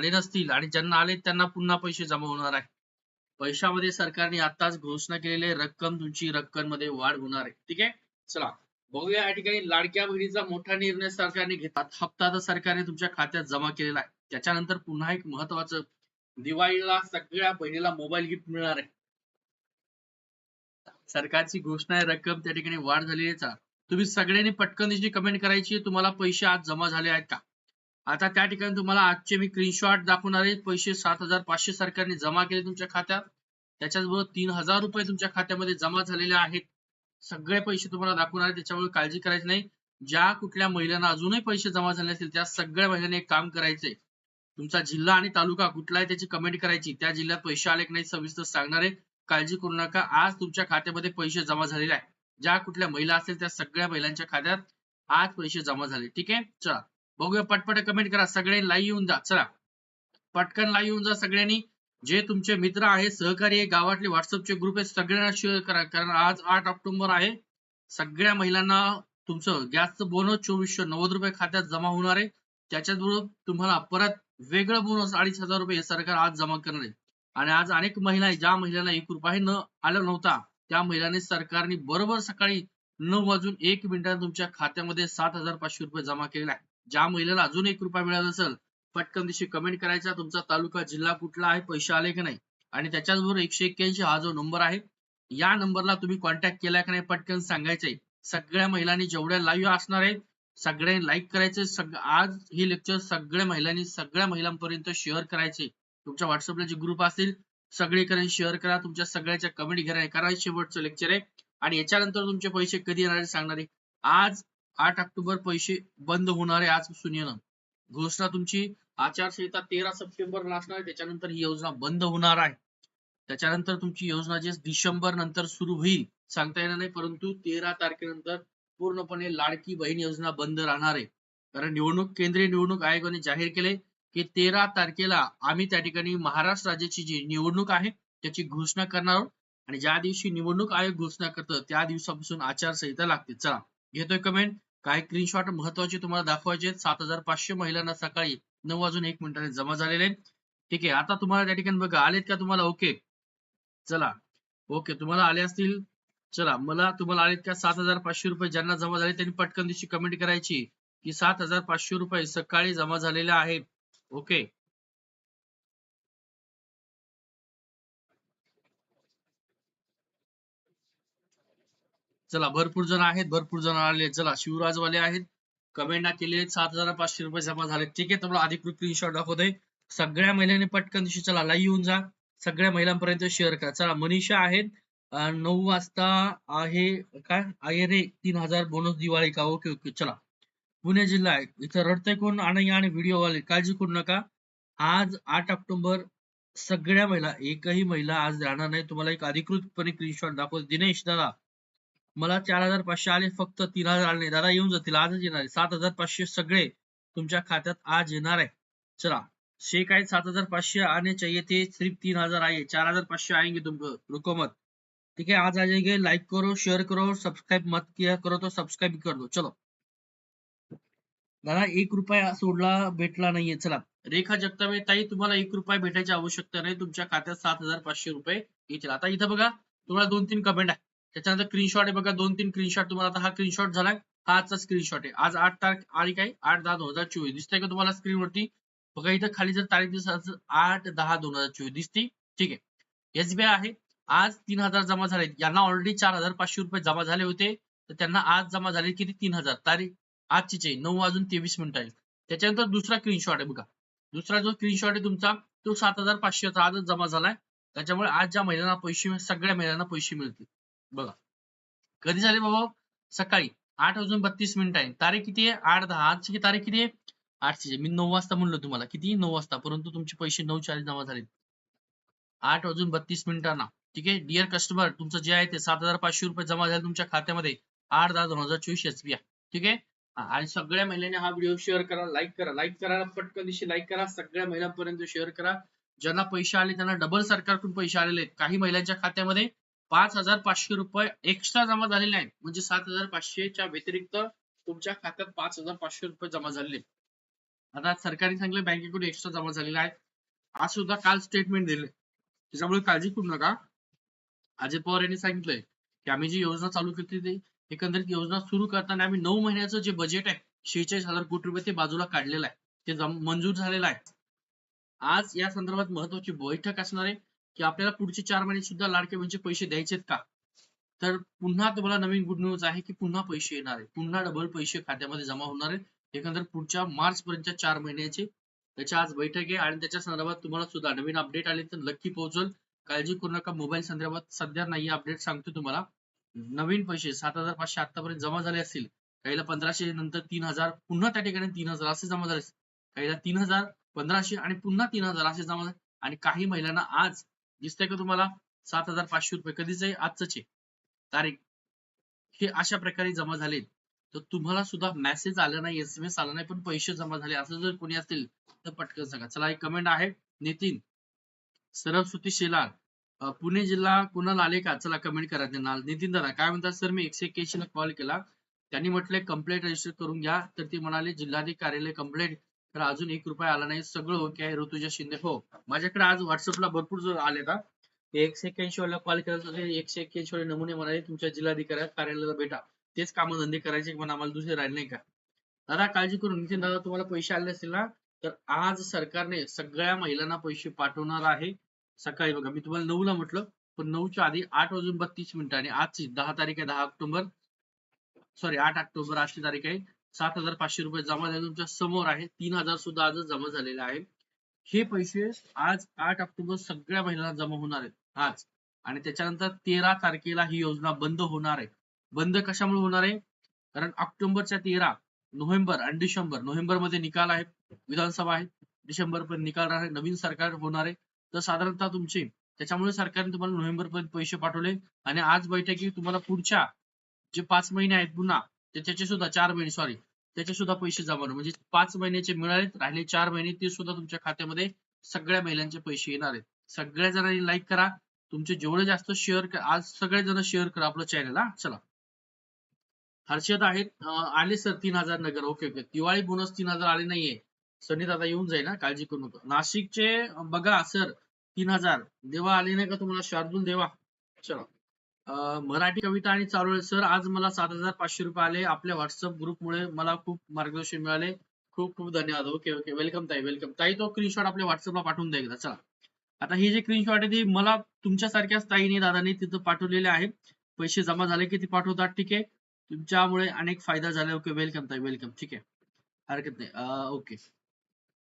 आले नसतील आणि ज्यांना आले त्यांना पुन्हा पैसे जमा होणार आहे पैशामध्ये सरकारने आताच घोषणा केलेली रक्कम तुमची रक्कममध्ये वाढ होणार आहे. ठीक आहे? चला बघूया या ठिकाणी लाडक्या बहिणीचा मोठा निर्णय सरकारने घेतात. हप्ता तर सरकारने तुमच्या खात्यात जमा केलेला आहे. त्याच्यानंतर पुन्हा एक महत्वाचं दिवाळीला सगळ्या बहिणीला मोबाईल गिफ्ट मिळणार आहे. सरकारची घोषणा आहे रक्कम त्या ठिकाणी वाढ झालेली आहे. तुम्ही सगळ्यांनी पटकन कमेंट करायची तुम्हाला पैसे आज जमा झाले आहेत का? आता त्या ठिकाणी तुम्हाला आजचे मी स्क्रीनशॉट दाखवणार आहे. पैसे सात हजार पाचशे सरकारने जमा केले तुमच्या खात्यात. त्याच्याचबरोबर तीन हजार रुपये तुमच्या खात्यामध्ये जमा झालेले आहेत. सगळे पैसे तुम्हाला दाखवणार आहे. त्याच्यामुळे काळजी करायची नाही. ज्या कुठल्या महिलांना अजूनही पैसे जमा झाले असतील त्या सगळ्या महिलांनी एक काम करायचंय. तुमचा जिल्हा आणि तालुका कुठला आहे त्याची कमेंट करायची. त्या जिल्ह्यात पैसे आले की नाही सविस्तर सांगणार आहे. काळजी करू नका. आज तुमच्या खात्यामध्ये पैसे जमा झालेले आहे. ज्या कुठल्या महिला असतील त्या सगळ्या महिलांच्या खात्यात आज पैसे जमा झाले. ठीक आहे? चला. बघूया पटपट कमेंट करा. सगळे लाईव्ह येऊन जा. चला. पटकन लाईव्ह येऊन जा सगळ्यांनी. जे तुमचे मित्र आहेत सहकारी आहे गावातले व्हॉट्सअपचे ग्रुप आहे सगळ्यांना शेअर करा. कारण आज आठ ऑक्टोबर आहे. सगळ्या महिलांना तुमचं गॅसचं बोनस चोवीसशे नव्वद रुपये खात्यात जमा होणार आहे. त्याच्याबरोबर तुम्हाला परत वेगळं बोनस अडीच हजार रुपये हे सरकार आज जमा करणार आहे. आणि आज अनेक महिला ज्या महिलांना एक रुपये न आला नव्हता. त्या महिलांनी सरकारने बरोबर सकाळी नऊ वाजून एक मिनिटात तुमच्या खात्यामध्ये सात हजार पाचशे रुपये जमा केलेला आहे ज्या महिलेला अजून एक रुपया मिळत असेल पटकन दिवशी कमेंट करायचा. तुमचा तालुका जिल्हा कुठला आहे पैसे आले की नाही? आणि त्याच्याचबरोबर एकशे एक्क्याऐंशी हा जो नंबर आहे या नंबरला तुम्ही कॉन्टॅक्ट केला की नाही पटकन सांगायचंय. सगळ्या महिलांनी जेवढ्या लाईव्ह असणार आहेत सगळ्यांनी लाईक करायचे. सग आज हे लेक्चर सगळ्या महिलांनी सगळ्या महिलांपर्यंत शेअर करायचे. तुमच्या व्हॉट्सअपला जे ग्रुप असतील सगळीकडे शेअर करा. तुमच्या सगळ्याच्या कमेंट घ्या. करा. शेवटचं लेक्चर आहे. आणि याच्यानंतर तुमचे पैसे कधी येणार सांगणार आहे. आज आठ ऑक्टोबर पैसे बंद होणार आहे आजपासून येणं. घोषणा तुमची आचारसंहिता तेरा सप्टेंबर असणार आहे त्याच्यानंतर ही योजना बंद होणार आहे. त्याच्यानंतर तुमची योजना जे डिसेंबर नंतर सुरू होईल सांगता येणार नाही परंतु तेरा तारखेनंतर पूर्णपणे लाडकी बहीण योजना बंद राहणार आहे. कारण निवडणूक केंद्रीय निवडणूक आयोगाने जाहीर केले की तेरा तारखेला आम्ही त्या ठिकाणी महाराष्ट्र राज्याची जी निवडणूक आहे त्याची घोषणा करणार आहोत. आणि ज्या दिवशी निवडणूक आयोग घोषणा करतं त्या दिवसापासून आचारसंहिता लागते. चला. घेतोय कमेंट काही स्क्रीनशॉट महत्त्वाचे तुम्हाला दाखवायचे सात हजार पाचशे महिलांना सकाळी नऊ वाजून एक मिनिटाने जमा झालेले ठीक आहे आता तुम्हाला त्या ठिकाणी बघा. आलेत का तुम्हाला? ओके चला. ओके तुम्हाला आले असतील. चला मला तुम्हाला आलेत का? सात हजार पाचशे रुपये ज्यांना जमा झाले त्यांनी पटकन दिवशी कमेंट करायची की सात हजार पाचशे रुपये सकाळी जमा झालेले आहेत. ओके चला भरपूर जण आहेत भरपूर जण आले. चला शिवराजवाले आहेत. कमेंट केले सात हजार पाचशे रुपये जमा झाले ठीक आहे तुम्हाला अधिकृत स्क्रीनशॉट दाखवतोय सगळ्या महिलांनी पटकन दिवशी चला लाईव्ह येऊन जा. सगळ्या महिलांपर्यंत शेअर करा. चला मनीषा आहेत. नऊ वाजता आहे काय? आहे रे तीन हजार बोनस दिवाळी का? ओके ओके चला. पुणे जिल्हा आहे. इथं रडतंय कोण आणि आणि व्हिडिओ वाले काळजी करू नका. आज आठ ऑक्टोबर सगळ्या महिला एकही महिला आज राहणार नाही. तुम्हाला एक अधिकृतपणे स्क्रीनशॉट दाखवतो. दिनेश दादा मला चार हजार पाचशे आले फक्त तीन हजार आले नाही. दादा येऊन जातील. आजच येणार आहे. सात हजार पाचशे सगळे तुमच्या खात्यात आज येणार आहे. चला. शेख आहे सात हजार पाचशे आने चाहिए थे सिर्फ तीन हजार आए चार हजार पाचशे आएंगे तुमको रुको मत. ठीक है आज आ जाएंगे लाइक करो शेअर करो सबस्क्राईब मत किया करो तो सबस्क्राईब कर दो. चलो. दादा एक रुपया सोडला भेटला नाहीये. चला. रेखा जगतावे ताई तुम्हाला एक रुपया भेटायची आवश्यकता नाही. तुमच्या खात्यात सात हजार पाचशे रुपये येतील. आता इथं बघा. तुम्हाला दोन तीन कमेंट आहे. त्याच्यानंतर स्क्रीनशॉट आहे बघा दोन तीन स्क्रीनशॉट तुम्हाला आता हा स्क्रीनशॉट झालाय हा आजचा स्क्रीनशॉट आहे. आज आठ तारीख आणि काय? आठ दहा दोन हजार चोवीस. दिसतंय का तुम्हाला स्क्रीनवरती बघा इथं खाली जर तारीख दिसत आठ दहा दोन हजार चोवीस. दिसते? ठीक आहे. एसबीआय आहे. आज तीन हजार जमा झाले. यांना ऑलरेडी चार हजार पाचशे रुपये जमा झाले होते. तर त्यांना आज जमा झाले किती? तीन हजार. तारीख आजची आहे. नऊ वाजून तेवीस मिनिट आहे त्याच्यानंतर दुसरा स्क्रीनशॉट आहे बघा. दुसरा जो स्क्रीनशॉट आहे तुमचा तो सात हजार पाचशेचा आजच जमा झालाय. त्याच्यामुळे आज ज्या महिलांना पैसे सगळ्या महिलांना पैसे मिळतील. बघा. कधी झाले बाबा सकाळी आठ वाजून बत्तीस मिनिट आहे. तारीख किती आहे? आठ दहा. आजची तारीख किती आहे? आठशे मी नऊ वाजता म्हणलो तुम्हाला. किती? नऊ वाजता. परंतु तुमचे पैसे नऊ चाळीस जमा झाले आठ वाजून बत्तीस मिनिटांना. ठीक आहे? डिअर कस्टमर तुमचं जे आहे ते सात हजार पाचशे रुपये जमा झाले तुमच्या खात्यामध्ये. आठ दहा दोन हजार चोवीस एसबीआय ठीक आहे? आणि सगळ्या महिलांनी हा व्हिडिओ शेअर करा लाईक करा. लाईक करा पटकन दिवशी लाईक करा. सगळ्या महिलांपर्यंत शेअर करा. ज्यांना पैसे आले त्यांना डबल सरकारकडून पैसे आलेले आहेत. काही महिलांच्या खात्यामध्ये पाच हजार पाचशे रुपये एक्स्ट्रा जमा झालेले आहेत. म्हणजे सात हजार पाचशेच्या व्यतिरिक्त तुमच्या खात्यात पाच हजार पाचशे रुपये जमा झालेले आता सरकारने सांगितलं बँकेकडून एक्स्ट्रा जमा झालेला आहे आज सुद्धा काल स्टेटमेंट दिले. त्याच्यामुळे काळजी करू नका. अजित पवार यांनी सांगितलंय की आम्ही जी योजना चालू केली ती एकंदरीत योजना सुरू करताना आम्ही नऊ महिन्याचं जे बजेट आहे शेहेचाळीस हजार कोटी रुपये ते बाजूला काढलेलं आहे. ते मंजूर झालेलं आहे. आज या संदर्भात महत्वाची बैठक असणार आहे. की आपल्याला पुढचे चार महिने सुद्धा लाडके बहिणीचे पैसे द्यायचेत का? तर पुन्हा तुम्हाला नवीन गुड न्यूज आहे की पुन्हा पैसे येणार आहे पुन्हा डबल पैसे खात्यामध्ये जमा होणार आहे एकंदर पुढच्या मार्च पर्यंतच्या चार महिन्याचे त्याच्या आज बैठक आहे आणि त्याच्या संदर्भात तुम्हाला सुद्धा नवीन अपडेट आले तर नक्की पोहोचल. काळजी करू नका मोबाईल संदर्भात सध्या नाही अपडेट सांगतो तुम्हाला. नवीन पैसे सात हजार पाचशे आतापर्यंत जमा झाले असतील. काहीला पंधराशे नंतर तीन हजार पुन्हा त्या ठिकाणी तीन हजार असे जमा झाले काहीला तीन हजार पंधराशे आणि पुन्हा तीन हजार असे जमा झाले. आणि काही महिलांना आज दिसतंय का तुम्हाला? सात हजार पाचशे रुपये. कधीच आहे आजच आहे. तारीख. हे अशा प्रकारे जमा झाले. तर तुम्हाला सुद्धा मेसेज आला नाही एसएमएस आला नाही पण पैसे जमा झाले. असं जर कोणी असतील तर पटकन सांगा. चला एक कमेंट आहे. नितीन. सरस्वती शेलार. पुणे जिल्हा कुणाला आले का? चला कमेंट करा त्यांना. नितीन दादा काय म्हणतात? सर मी एकशे एक्क्याऐंशी ला कॉल. केला त्यांनी म्हटले कंप्लेंट रजिस्टर करून घ्या. तर ते म्हणाले जिल्हाधिकारी कार्यालय कंप्लेंट तर अजून एक रुपया आला नाही. सगळं ओके आहे. ऋतुजा शिंदे. हो. माझ्याकडे आज व्हॉट्सअपला भरपूर जो आले का एकशे एक्क्याऐंशी वाला कॉल केला तर एकशे एक्क्याऐंशी वाले नमुने म्हणाले तुमच्या जिल्हाधिकारी कार्यालयाला भेटा. तेच काम धंदे करायचे पण आम्हाला दुसरे राहिले नाही का? दादा काळजी करून नितीन दादा तुम्हाला पैसे आले असतील ना? तर आज सरकारने सगळ्या महिलांना पैसे पाठवणार आहे. सकाळी बघा मी तुम्हाला नऊला म्हटलं पण नऊच्या आधी आठ वाजून बत्तीस मिनिटं आणि आजची दहा तारीख आहे दहा ऑक्टोबर. सॉरी आठ ऑक्टोबर आजची तारीख आहे. सात हजार पाचशे रुपये जमा झाले. तुमच्यासमोर आहे. तीन हजार सुद्धा आजच जमा झालेले आहे हे पैसे आज आठ ऑक्टोबर सगळ्या महिलांना जमा होणार आहेत. आज. आणि त्याच्यानंतर तेरा तारखेला ही योजना बंद होणार आहे. बंद कशामुळे होणार आहे? कारण ऑक्टोबरच्या तेरा नोव्हेंबर आणि डिसेंबर नोव्हेंबरमध्ये निकाल आहे विधानसभा आहे. डिसेंबर पर्यंत निकाल राहणार आहे. नवीन सरकार होणार आहे. तर साधारणतः तुमचे त्याच्यामुळे सरकारने तुम्हाला नोव्हेंबर पर्यंत पैसे पाठवले. आणि आज बैठकी तुम्हाला पुढच्या जे पाच महिने आहेत पुन्हा ते त्याचे सुद्धा चार महिने सॉरी त्याचे सुद्धा पैसे जमा होणार. म्हणजे पाच महिन्याचे मिळाले राहिले चार महिने ते सुद्धा तुमच्या खात्यामध्ये सगळ्या महिलांचे पैसे येणार आहेत. सगळ्या जणांनी लाईक करा. तुमचे जेवढे जास्त शेअर आज सगळे जण शेअर करा आपलं चॅनल हा? चला. हर्षद आहेत आले सर तीन हजार नगर. ओके ओके दिवाळी बोनस तीन हजार आले नाहीये. सनी दादा येऊन जाईल ना काळजी करू नका. नाशिकचे बघा सर तीन हजार. देवा आले नाही का तुम्हाला? शार्दूल देवा. चला. मराठी कविता आणि चारोळे सर आज मला सात हजार पाचशे रुपये आले. आपल्या व्हॉट्सअप ग्रुपमुळे मला खूप मार्गदर्शन मिळाले. खूप खूप धन्यवाद. ओके ओके वेलकम ताई वेलकम ताई तो स्क्रीनशॉट आपल्या व्हॉट्सअपला पाठवून द्या एकदा. चला. आता ही जी स्क्रीनशॉट आहे ती मला तुमच्यासारख्याच ताईने दादाने तिथं पाठवलेले आहे. पैसे जमा झाले की ते पाठवतात. ठीक आहे? तुमच्यामुळे अनेक फायदा झाला. ओके वेलकम ताई वेलकम ठीक आहे? हरकत नाही. ओके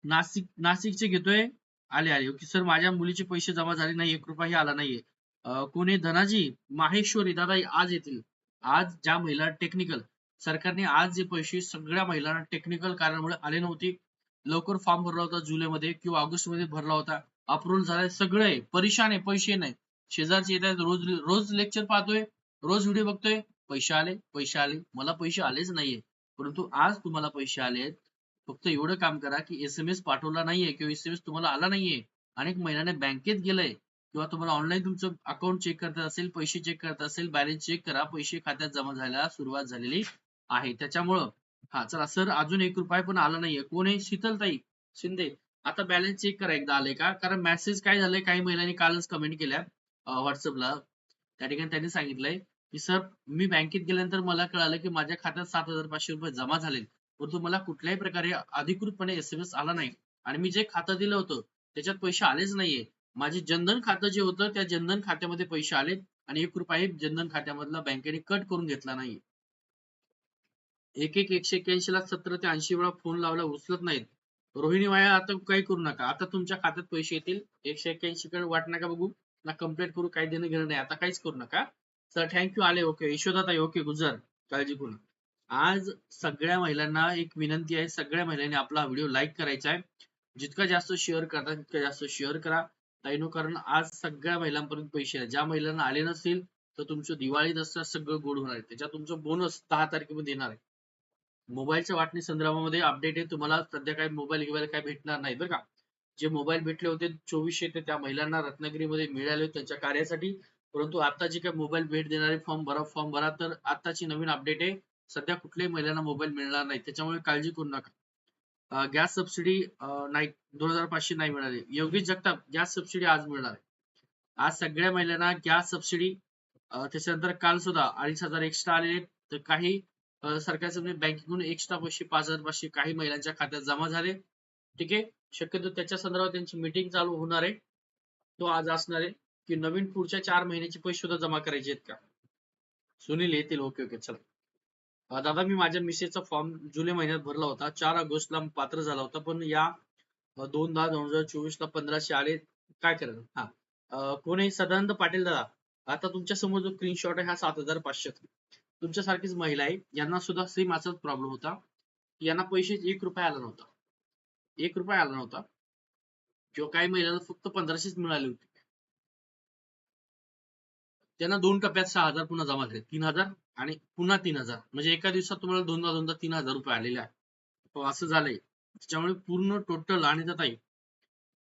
नाशिक नाशिकचे घेतोय. आले आले. ओके सर माझ्या मुलीचे पैसे जमा झाले नाही. एक रुपयाही आला नाहीये. कोणी धनाजी माहेश्वरी दादा आज येतील. आज ज्या महिला टेक्निकल सरकारने आज जे पैसे सगळ्या महिलांना टेक्निकल कारणामुळे आले नव्हते लवकर फॉर्म भरला होता जुलैमध्ये किंवा ऑगस्टमध्ये भरला होता. अप्रूव्हल झालाय सगळे परेशान आहे पैसे नाही. शेजारचे येत आहेत रोज रोज लेक्चर पाहतोय रोज व्हिडिओ बघतोय पैसे आले पैसे आले. मला पैसे आलेच नाहीये. परंतु आज तुम्हाला पैसे आले आहेत. फक्त एवढं काम करा की एस एम एस पाठवला नाहीये किंवा एस एम एस तुम्हाला आला नाहीये. अनेक महिलांना बँकेत गेलंय. किंवा तुम्हाला ऑनलाईन तुमचं अकाउंट चेक करता असेल पैसे चेक करता असेल बॅलन्स चेक करा पैसे खात्यात जमा झाल्याला सुरुवात झालेली आहे. त्याच्यामुळं हा चला सर अजून एक रुपया पण आला नाहीये. कोण आहे? शीतलताई शिंदे. आता बॅलन्स चेक करा एकदा आले का? कारण मेसेज काय झालंय काही महिलांनी कालच कमेंट केल्या व्हॉट्सअपला त्या ठिकाणी त्यांनी सांगितलंय की सर मी बँकेत गेल्यानंतर मला कळालं की माझ्या खात्यात सात हजार पाचशे रुपये जमा झाले परंतु मला कुठल्याही प्रकारे अधिकृतपणे एसएमएस एस आला नाही. आणि मी जे खातं दिलं होतं त्याच्यात पैसे आलेच नाहीये. माझे जनधन खातं जे होतं त्या जनधन खात्यामध्ये पैसे आले आणि एक रुपयाही जनधन खात्यामधला बँकेने कट करून घेतला नाही. एक एक एकशे एक्क्याऐंशी ला सत्तर ते ऐंशी वेळा फोन लावला उचलत नाहीत. रोहिणी वाया आता काही करू नका. आता तुमच्या खात्यात पैसे येतील. एकशे एक्क्याऐंशी कडे वाट नका बघू. ना कंप्लेंट करू काही देणं घेणं नाही. आता काहीच करू नका. सर थँक्यू आले ओके यशोदाताई ओके गुजर. काळजी करू आज सगळ्या महिलांना एक विनंती आहे. सगळ्या महिलांनी आपला व्हिडिओ लाईक करायचा आहे. जितका जास्त शेअर करता तितका जास्त शेअर करा. ताईनो कारण आज सगळ्या महिलांपर्यंत पैसे आहेत. ज्या महिलांना आले नसतील तर तुमचं दिवाळी दसरा सगळं गोड होणार आहे. त्याच्यात तुमचं बोनस दहा तारखेमध्ये येणार आहे. मोबाईलच्या वाटणी संदर्भामध्ये अपडेट आहे. तुम्हाला सध्या काही मोबाईल गिवायला काय भेटणार नाही बरं का? जे मोबाईल भेटले होते चोवीसशे ते त्या महिलांना रत्नागिरीमध्ये मिळाले होते त्यांच्या कार्यासाठी. परंतु आता जे काय मोबाईल भेट देणारे फॉर्म भरा फॉर्म भरा तर आताची नवीन अपडेट आहे. सध्या कुठल्याही महिलांना मोबाईल मिळणार नाही. त्याच्यामुळे काळजी करू नका. गॅस सबसिडी नाही दोन हजार पाचशे नाही मिळाली. योगेश जगताप गॅस सबसिडी आज मिळणार आहे. आज सगळ्या महिलांना गॅस सबसिडी त्याच्यानंतर काल सुद्धा अडीच हजार एक्स्ट्रा आलेले तर काही अ, सरकारच्या बँकेकडून एक्स्ट्रा पैसे पाच हजार पाचशे काही महिलांच्या खात्यात जमा झाले. ठीक आहे? शक्यतो त्याच्या संदर्भात त्यांची मीटिंग चालू होणार आहे. तो आज असणार आहे की नवीन पुढच्या चार महिन्याचे पैसे सुद्धा जमा करायचे आहेत का? सुनील येतील. Okay okay. चला. दादा मी माझ्या मिसेसचा फॉर्म जुलै महिन्यात भरला होता. चार ऑगस्टला पात्र झाला होता पण या दोन दहा दोन हजार चोवीस ला पंधराशे आले. काय करायचं हा. कोण आहे सदानंद पाटील दादा आता तुमच्यासमोर जो स्क्रीनशॉट आहे हा सात हजार पाचशे. तुमच्यासारखीच महिला आहे. यांना सुद्धा सेम असाच प्रॉब्लेम होता. यांना पैसे एक रुपया आला नव्हता. एक रुपया आला नव्हता. किंवा काही महिलांना फक्त पंधराशेच मिळाले होते. त्यांना दोन टप्प्यात सहा हजार पुन्हा जमा झाले. तीन हजार आणि पुन्हा तीन हजार. म्हणजे एका दिवसात तुम्हाला दोनदा दोनदा तीन हजार रुपये आलेले आहे हो, असं झालंय. त्याच्यामुळे पूर्ण टोटल आणि ताई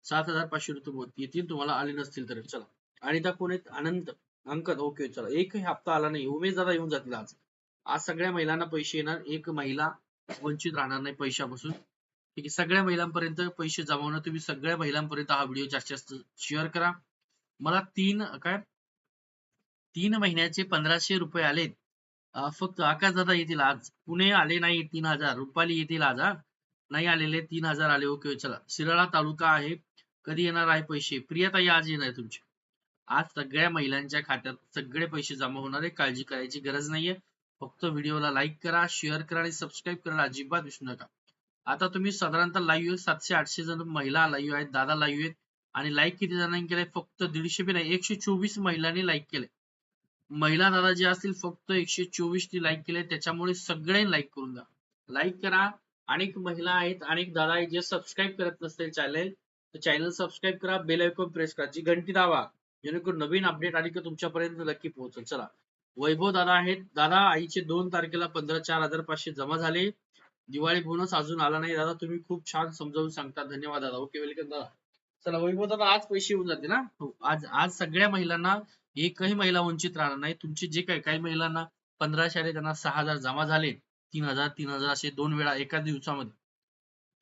सात हजार पाचशे रुपये होत- येतील तुम्हाला आले नसतील तर. चला. आणि त्या कोण आहेत? आनंद अंकद. ओके चला. एकही हप्ता आला नाही. उमेश दादा येऊन जातील आज. आज सगळ्या महिलांना पैसे येणार. एक महिला वंचित राहणार नाही पैशापासून. ठीक आहे सगळ्या महिलांपर्यंत पैसे जमावणं तुम्ही सगळ्या महिलांपर्यंत हा व्हिडिओ जास्तीत जास्त शेअर करा. मला तीन काय? तीन महिन्याचे पंधराशे रुपये आलेत. फक्त आकाश दादा येतील आज. पुणे आले नाही तीन हजार. रुपाली येतील आज हा? नाही आलेले तीन हजार आले. ओके चला. शिराळा तालुका आहे. कधी येणार आहे पैसे? प्रियताई आज येणार तुमचे. आज सगळ्या महिलांच्या खात्यात सगळे पैसे जमा होणार आहे. काळजी करायची गरज नाहीये. फक्त व्हिडिओला लाईक करा शेअर करा आणि सबस्क्राईब करायला अजिबात विसरू नका. आता तुम्ही साधारणतः लाईव्ह सातशे आठशे जण महिला लाईव्ह आहेत दादा लाईव्ह आहेत. आणि लाईक किती जणांनी केलंय? फक्त दीडशे बी नाही एकशे चोवीस महिलांनी लाईक केलंय. महिला दादा जे असतील फक्त एकशे चोवीस नी लाईक केले त्याच्यामुळे सगळे लाईक करून द्या. लाईक करा. अनेक महिला आहेत अनेक दादा आहेत जे सबस्क्राईब करत नसतील चॅनल तर चॅनल सबस्क्राईब करा बेल आयकॉन प्रेस करा जी घंटी दावा जेणेकरून नवीन अपडेट आली की तुमच्यापर्यंत नक्की पोहोचेल. चला. वैभव दादा आहेत. दादा आईचे दोन तारखेला पंधरा चार हजार पाचशे जमा झाले. दिवाळी बोनस अजून आला नाही. दादा तुम्ही खूप छान समजावून सांगता. धन्यवाद दादा. ओके वेलकम दादा. चला वैभव दादा आज पैसे येऊन जाते ना हो आज आज सगळ्या महिलांना एकही महिला वंचित राहणार नाही. तुमचे जे काही काही महिलांना पंधराशे आले त्यांना सहा हजार जमा झाले तीन हजार तीन हजार असे दोन वेळा एका दिवसामध्ये.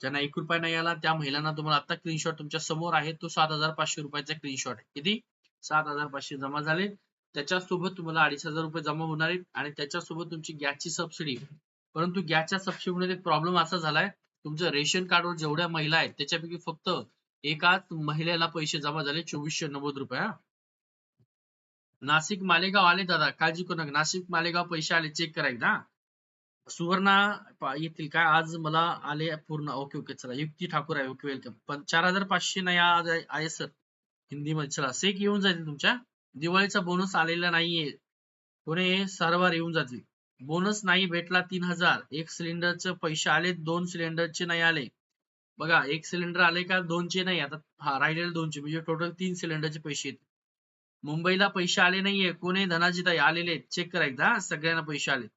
ज्यांना एक रुपया नाही आला त्या महिलांना तुम्हाला आता स्क्रीनशॉट तुमच्यासमोर आहे तो सात हजार पाचशे रुपयाचा स्क्रीनशॉट आहे. किती? सात हजार पाचशे जमा झाले. त्याच्यासोबत तुम्हाला अडीच हजार रुपये जमा होणार आहेत आणि त्याच्यासोबत तुमची गॅसची सबसिडी परंतु गॅसच्या सबसिडीमध्ये एक प्रॉब्लेम असा झालाय तुमचं रेशन कार्डवर जेवढ्या महिला आहेत त्याच्यापैकी फक्त एकाच महिलेला पैसे जमा झाले चोवीसशे नव्वद रुपये नाशिक मालेगाव आले दादा. काळजी करू नका. नाशिक मालेगाव पैसे आले चेक करा एकदा. सुवर्णा येतील काय आज मला आले पूर्ण. ओके ओके चला. युक्ती ठाकूर आहे. ओके वेलकम पण चार हजार पाचशे नाही आज आहे सर सर हिंदीमध्ये. चला सेक येऊन जातील तुमच्या. दिवाळीचा बोनस आलेला नाहीये. पुणे सर्वार येऊन जातील. बोनस नाही भेटला तीन हजार. एक सिलेंडरचे पैसे आले दोन सिलेंडरचे नाही आले. बघा एक सिलेंडर आले का दोनचे नाही. आता हा राहिलेले दोनचे. म्हणजे टोटल तीन सिलेंडरचे पैसे आहेत मुंबईला पैसे आले नाहीये. कोणी? धनाजीताई आलेले आहेत. चेक करा एकदा सगळ्यांना पैसे आले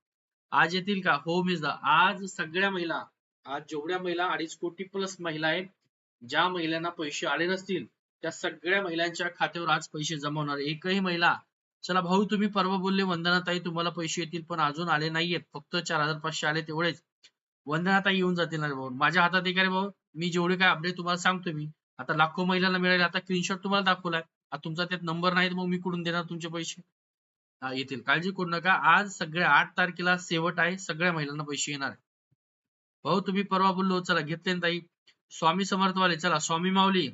आज येतील का? हो मिस आज सगळ्या महिला आज जेवढ्या महिला अडीच कोटी प्लस महिला आहेत ज्या महिलांना पैसे आले नसतील त्या सगळ्या महिलांच्या खात्यावर आज पैसे जमवणार एकही महिला चला भाऊ तुम्ही परवा बोलले वंदनाताई तुम्हाला पैसे येतील पण अजून आले नाहीयेत. फक्त चार हजार पाचशे आले तेवढेच. वंदनाताई येऊन जातील ना भाऊ? माझ्या हातात आहे का रे भाऊ. मी जेवढे काय अपडेट तुम्हाला सांगतो मी. आता लाखो महिलांना मिळाले. आता स्क्रीनशॉट तुम्हाला दाखवलाय. तुमचा त्यात नंबर नाही मग मी कुठून देणार तुमचे पैसे? येतील. काळजी करू नका. आज सगळ्या आठ तारखेला शेवट आहे. सगळ्या महिलांना पैसे येणार आहे. भाऊ तुम्ही परवा बोललो चला घेतले ना ताई. स्वामी समर्थवाले चला स्वामी माऊली.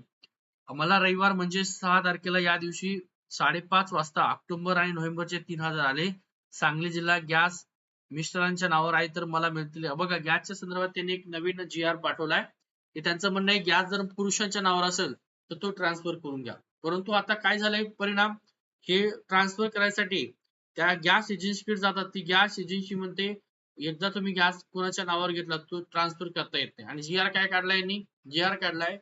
मला रविवार म्हणजे सहा तारखेला या दिवशी साडेपाच वाजता ऑक्टोबर आणि नोव्हेंबरचे तीन हजार आले. सांगली जिल्हा गॅस मिस्टरांच्या नावावर आहे तर मला मिळतील. बघा गॅसच्या संदर्भात त्यांनी एक नवीन जी आर पाठवलाय. की त्यांचं म्हणणं आहे गॅस जर पुरुषांच्या नावावर असेल तर तो ट्रान्सफर करून घ्या. परंतु आता काय झालंय? परिणाम हे ट्रान्सफर करायसाठी त्या गॅस एजन्सीकडे जातात. ती गॅस एजन्सी म्हणते एकदा तुम्ही गॅस कोणाच्या नावावर घेतला तो ट्रान्सफर करता येत नाही. आणि जी आर काय काढलाय यांनी? जी आर काढलाय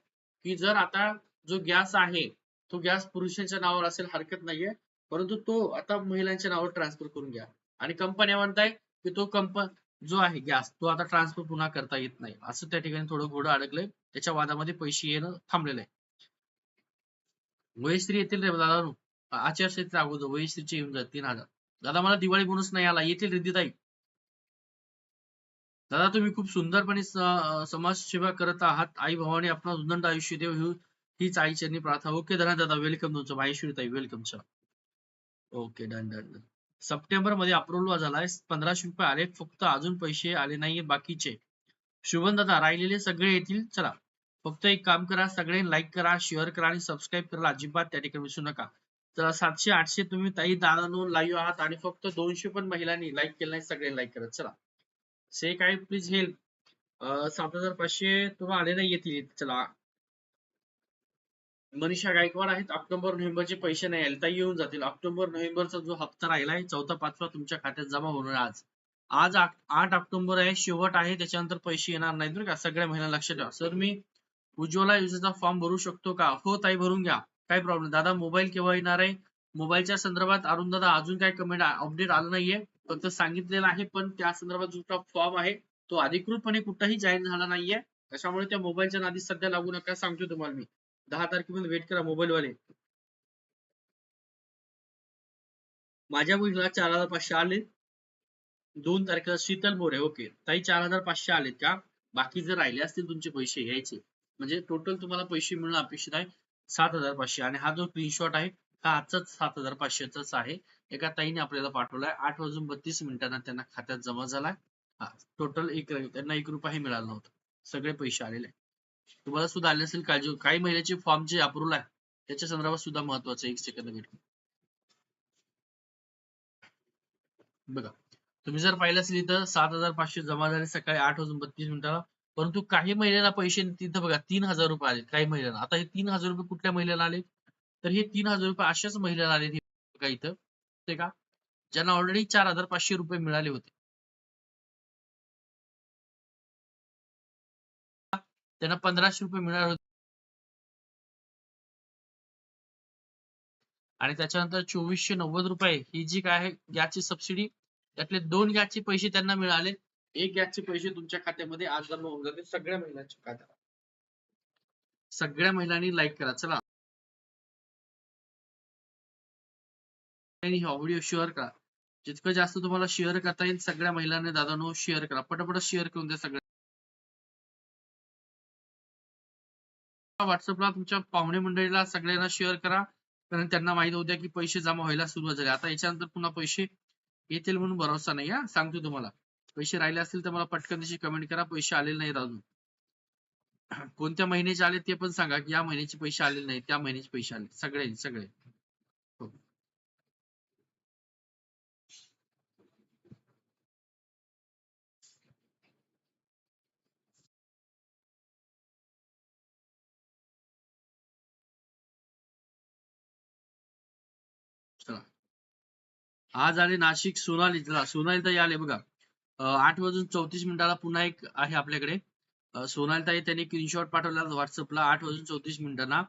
की जर आता जो गॅस आहे तो गॅस पुरुषांच्या नावावर असेल हरकत नाहीये. परंतु तो आता महिलांच्या नावावर ट्रान्सफर करून घ्या. आणि कंपन्या म्हणताय की तो कंप जो आहे गॅस तो आता ट्रान्सफर पुन्हा करता येत नाही. असं त्या ठिकाणी थोडं घोडं अडकलंय. त्याच्या वादामध्ये पैसे येणं थांबलेलं आहे. वयश्री येतील रे दादा. आचारसंहिता अगोदर वयश्रीचे येऊन जातील तीन हजार. दादा मला दिवाळी बोनस नाही आला. येतील रिद्धिताई दादा तुम्ही खूप सुंदरपणे समाजसेवा करत आहात. आई भावाने आपला उदंड आयुष्य देव हीच हीच चरणी प्रार्थना. ओके धना दादा. वेलकम तुमचं. माहेश्वरी ताई welcome sir okay done done done सप्टेंबरमध्ये अप्रुव्हल झालाय. पंधराशे रुपये आले फक्त अजून पैसे आले नाहीये बाकीचे. शुभन दादा राहिलेले सगळे येतील? चला. फक्त एक काम करा सगळे लाईक करा शेअर करा आणि सबस्क्राईब करायला अजिबात त्या ठिकाणी विसरू नका. तर सातशे आठशे तुम्ही ताई दादानो लाईव्ह आहात आणि फक्त दोनशे पण महिलांनी लाईक केलं नाही सगळे लाईक करत. चला. से काय प्लीज हेल्प सात हजार पाचशे तुम्हाला आले नाही येतील. चला. मनीषा गायकवाड आहेत. ऑक्टोबर नोव्हेंबरचे पैसे नाही आले. ताई येऊन जातील. ऑक्टोबर नोव्हेंबरचा जो हप्ता राहिलाय चौथा पाचवा तुमच्या खात्यात जमा होणार आज. आज आठ ऑक्टोबर आहे. शेवट आहे. त्याच्यानंतर पैसे येणार नाहीत बरं का. सगळ्या महिला लक्षात ठेवा. सर मी उज्ज्वला योजनेचा फॉर्म भरू शकतो का? हो ताई भरून घ्या. काय प्रॉब्लेम दादा मोबाईल केव्हा येणार आहे? मोबाईलच्या संदर्भात अरुण दादा अजून काय कमेंट अपडेट आलं नाहीये. फक्त सांगितलेलं आहे पण त्या संदर्भात जो फॉर्म आहे तो अधिकृतपणे कुठंही जाहीर झाला नाहीये. त्याच्यामुळे त्या मोबाईलच्या नादी सध्या लागू नका सांगतो तुम्हाला मी. दहा तारखेपर्यंत वेट करा मोबाईलवाले माझ्या बहिणीला चार हजार पाचशे आले दोन तारखेला शीतल मोरे ओके ताई चार हजार पाचशे आलेत का? बाकी जर राहिले असतील तुमचे पैसे घ्यायचे. म्हणजे टोटल तुम्हाला पैसे मिळणं अपेक्षित आहे सात हजार पाचशे. आणि हा जो स्क्रीनशॉट आहे हा आजचाच सात हजार पाचशेचाच आहे. एका ताईने आपल्याला पाठवलाय. आठ वाजून बत्तीस मिनिटांना त्यांना खात्यात जमा झालाय. हा टोटल एक त्यांना एक रुपयाही मिळाला नव्हता. सगळे पैसे आलेले तुम्हाला सुद्धा आले असेल काळजी काही महिन्याचे फॉर्म जे अप्रुव्हल आहे त्याच्या संदर्भात सुद्धा महत्वाचं आहे. एक सेकंद वेट बघा तुम्ही जर पाहिलं असेल इथं सात हजार पाचशे जमा झाले सकाळी आठ वाजून बत्तीस मिनिटाला. परंतु काही महिलांना पैसे तिथं बघा तीन हजार रुपये आले काही महिलांना. आता हे तीन हजार रुपये कुठल्या महिलेला आले तर हे तीन हजार रुपये अशाच महिलेला आले बघा इथं. ते का ज्यांना ऑलरेडी चार हजार पाचशे रुपये मिळाले होते. त्यांना पंधराशे रुपये मिळाले होते. आणि त्याच्यानंतर चोवीसशे नव्वद रुपये ही जी काय आहे गॅसची सबसिडी त्यातले दोन गॅसचे पैसे त्यांना मिळाले. एक गॅसचे पैसे तुमच्या खात्यामध्ये आज जमा होऊन जातील. सगळ्या महिलांच्या खात्यात. सगळ्या महिलांनी लाईक करा. चला. हा व्हिडिओ शेअर करा. जितकं जास्त तुम्हाला शेअर करता येईल सगळ्या महिलांनी दादानो शेअर करा. पटापट शेअर करून द्या सगळ्या. व्हॉट्सअपला तुमच्या पाहुणे मंडळीला सगळ्यांना शेअर करा. कारण त्यांना माहीत होत्या की पैसे जमा व्हायला सुरुवात झाली. आता याच्यानंतर पुन्हा पैसे येतील म्हणून भरोसा नाही हा. सांगतो तुम्हाला. पैसे राहिले असतील तर मला पटकन त्याची कमेंट करा. पैसे आलेले नाहीत अजून. कोणत्या महिन्याचे आले ते पण सांगा. की या महिन्याचे पैसे आलेले नाही त्या महिन्याचे पैसे आले सगळे सगळे. हो. आज आले नाशिक सोनाली. सोनाली तर आले बघा. आठ वाजून चौतीस मिनिटाला पुन्हा एक आहे आपल्याकडे. सोनालताई सोनाली ताई त्यांनी स्क्रीनशॉट पाठवला व्हॉट्सअपला आठ वाजून चौतीस मिनिटांना.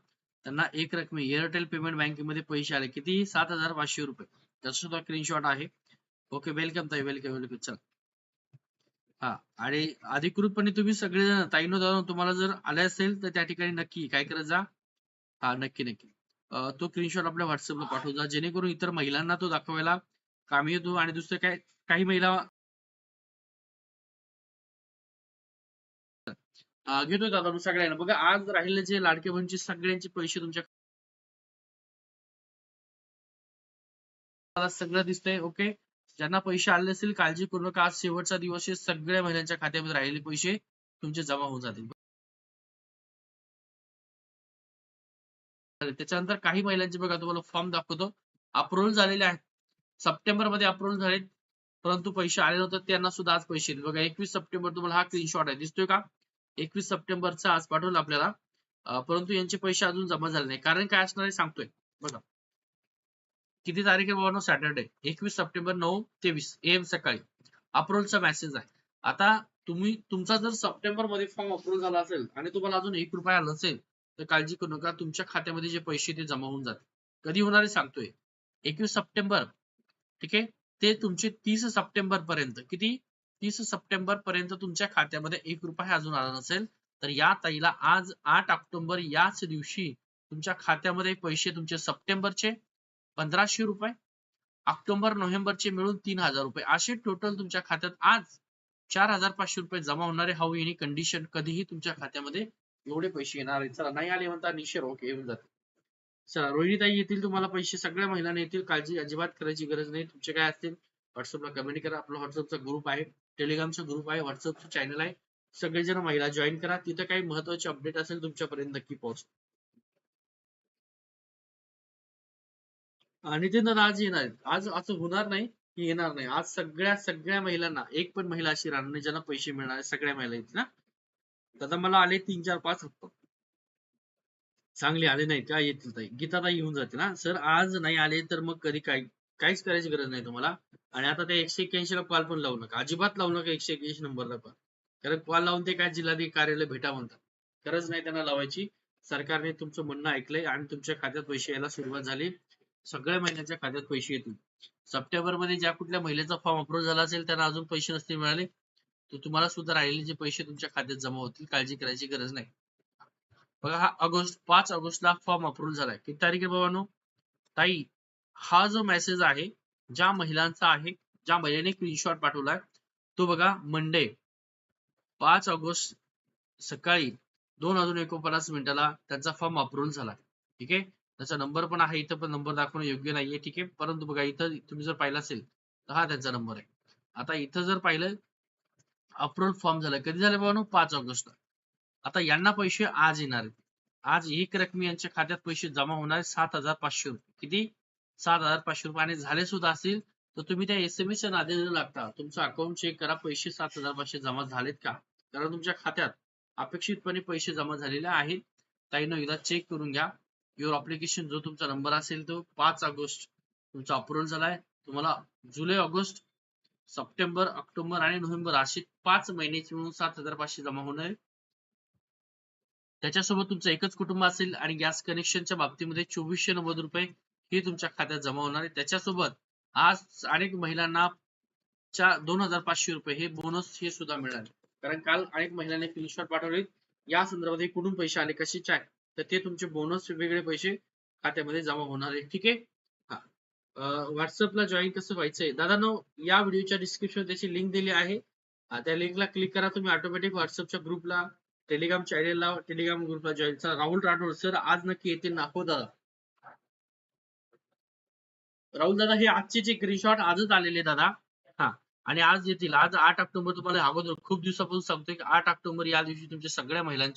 त्यांना एक रकमे एअरटेल पेमेंट बँकेमध्ये पैसे आले. किती? सात हजार पाचशे रुपये. त्याचा सुद्धा स्क्रीनशॉट आहे. ओके वेलकम ताई वेलकम वेलकम चल. हा आणि अधिकृतपणे तुम्ही सगळे ताईनो दादा तुम्हाला जर आले असेल तर त्या ठिकाणी नक्की काय करत जा. हा नक्की नक्की. तो स्क्रीनशॉट आपल्या व्हॉट्सअपला पाठवू जा. जेणेकरून इतर महिलांना तो दाखवायला कामी येतो. आणि दुसरं काय काही महिला घेतोय दादा मी सगळ्यांना. बघा आज राहिले जे लाडके बहिणीचे सगळ्यांचे पैसे तुमच्या सगळं दिसतंय ओके ज्यांना पैसे आले असतील काळजी करू नका. आज शेवटचा दिवस आहे सगळ्या महिलांच्या खात्यामध्ये राहिलेले पैसे तुमचे जमा होऊन जातील. त्याच्यानंतर काही महिलांचे बघा तुम्हाला फॉर्म दाखवतो. अप्रुव्हल झालेले आहेत. सप्टेंबरमध्ये अप्रुव्हल झालेत. परंतु पैसे आले नव्हते त्यांना सुद्धा आज पैसे बघा एकवीस सप्टेंबर तुम्हाला हा स्क्रीनशॉट आहे. दिसतोय का? एकवीस सप्टेंबरचा आज पाठवलं आपल्याला. परंतु यांचे पैसे अजून जमा झाले नाही. कारण काय असणार आहे सांगतोय. बघा. किती तारीख आहे बाबा सॅटर्डे. एकवीस सप्टेंबर नऊ तेवीस एम सकाळी. अप्रोलचा मेसेज आहे. आता तुम्ही तुमचा जर सप्टेंबरमध्ये फॉर्म अप्रूव्ह झाला असेल आणि तुम्हाला अजून एक रुपया आला असेल तर काळजी करू नका. तुमच्या खात्यामध्ये जे पैसे ते जमा होऊन जातील. कधी होणार आहे सांगतोय. एकवीस सप्टेंबर. ठीक आहे? ते तुमचे तीस सप्टेंबर पर्यंत किती? तीस सप्टेंबर पर्यंत तुमच्या खात्यामध्ये एक रुपया अजून आला नसेल तर या ताईला आज आठ ऑक्टोबर याच दिवशी तुमच्या खात्यामध्ये पैसे तुमचे सप्टेंबरचे पंधराशे रुपये ऑक्टोबर नोव्हेंबरचे मिळून तीन हजार रुपये. असे टोटल तुमच्या खात्यात आज चार हजार पाचशे रुपये जमा होणारे हाऊ येणे कंडिशन कधीही तुमच्या खात्यामध्ये एवढे पैसे येणार आहेत. चला नाही आले म्हणता निश्चय ओके येऊन जाते. चला रोहिणीताई येतील तुम्हाला पैसे सगळ्या महिलांना येतील काळजी अजिबात करायची गरज नाही. तुमचे काय असतील व्हॉट्सअपला कमेंट करा. आपला व्हॉट्सअपचा ग्रुप आहे. टेलिग्रामचा ग्रुप आहे व्हॉट्सअपचं चॅनल आहे. सगळेजण महिला जॉईन करा. तिथे काही महत्त्वाचे अपडेट असेल तुमच्यापर्यंत नक्की पोहोच आणि ते आज येणार आज असं होणार नाही की येणार नाही. आज सगळ्या सगळ्या महिलांना एक पण महिला अशी राहणार नाही ज्यांना पैसे मिळणार सगळ्या महिला येतील ना? दादा मला आले तीन चार पाच हप्ता. चांगले आले नाही का? येतील ताई. गीताताई येऊन जाते ना? सर आज नाही आले तर मग कधी काय? काहीच करायची गरज नाही तुम्हाला. आणि आता ते एकशे एक्क्याऐंशी ला कॉल पण लावू नका. अजिबात लावू नका एकशे एक्क्याऐंशी नंबरला पण. कारण कॉल लावून ते काय जिल्हाधिकारी कार्यालय भेटा म्हणतात. गरज नाही त्यांना लावायची. सरकारने तुमचं म्हणणं ऐकलंय आणि तुमच्या खात्यात पैसे यायला सुरुवात झाली. सगळ्या महिन्याच्या खात्यात पैसे येतील. सप्टेंबरमध्ये ज्या कुठल्या महिलेचा फॉर्म अप्रूव्ह झाला असेल त्यांना अजून पैसे नसतील मिळाले तर तुम्हाला सुद्धा राहिलेले जे पैसे तुमच्या खात्यात जमा होतील काळजी करायची गरज नाही. बघा हा ऑगस्ट पाच ऑगस्टला फॉर्म अप्रूव्ह झालाय. किती तारीख आहे बाबांनो ताई हा जो मेसेज आहे ज्या महिलांचा आहे ज्या महिलेने स्क्रीनशॉट पाठवलाय तो बघा मंडे पाच ऑगस्ट सकाळी दोन वाजून एकोणपन्नास मिनिटाला त्यांचा फॉर्म अप्रूव्ह झाला. ठीक आहे? त्याचा नंबर पण आहे इथं पण नंबर दाखवणं योग्य नाहीये ठीक आहे? परंतु बघा इथं तुम्ही जर पाहिला असेल तर हा त्यांचा नंबर आहे. आता इथं जर पाहिलं अप्रूव्ह फॉर्म झालं. कधी झालं बाबा पाच ऑगस्टला आता यांना पैसे आज येणार आहेत. आज एक रकमी यांच्या खात्यात पैसे जमा होणार आहेत सात हजार पाचशे रुपये. किती? सात हजार पाचशे रुपये झाले सुद्धा असतील तर तुम्ही त्या एस एम एस नादे न लागता. तुमचं अकाउंट चेक करा पैसे सात हजार पाचशे जमा झालेत का? कारण तुमच्या खात्यात अपेक्षितपणे पैसे जमा झालेले आहेत. ताईनं एकदा चेक करून घ्या. युअर अप्लिकेशन जो तुमचा नंबर असेल तो पाच ऑगस्ट तुमचा अप्रुव्हल झालाय. तुम्हाला जुलै ऑगस्ट सप्टेंबर ऑक्टोबर आणि नोव्हेंबर असे पाच महिन्याचे मिळून सात हजार पाचशे जमा होणार. त्याच्यासोबत तुमचं एकच कुटुंब असेल आणि गॅस कनेक्शनच्या बाबतीमध्ये चोवीसशे नव्वद रुपये हे तुमच्या खात्यात जमा होणार आहे. त्याच्यासोबत आज अनेक महिलांना च्या दोन हजार पाचशे रुपये हे बोनस हे सुद्धा मिळाले. कारण काल अनेक महिलांनी स्क्रीनशॉट पाठवले. या संदर्भात हे कुठून पैसे आले कसे चाय? तर ते तुमचे बोनस वेगवेगळे पैसे खात्यामध्ये जमा होणार आहे. ठीक आहे? व्हॉट्सअपला जॉईन कसं व्हायचंय? दादा या व्हिडिओच्या डिस्क्रिप्शन त्याची लिंक दिली आहे. त्या लिंकला क्लिक करा तुम्ही. ऑटोमॅटिक व्हॉट्सअपच्या ग्रुपला टेलिग्राम चॅनेलला टेलिग्राम ग्रुपला जॉईन राहुल राठोड सर आज नक्की येतील नको दादा. राहुल दादा हे आजचे जे स्क्रीनशॉट आजच आलेले दादा. हा. आणि आज येतील. आज आठ ऑक्टोबर तुम्हाला अगोदर खूप दिवसापासून सांगतोय की आठ ऑक्टोबर या दिवशी तुमच्या सगळ्या महिलांचे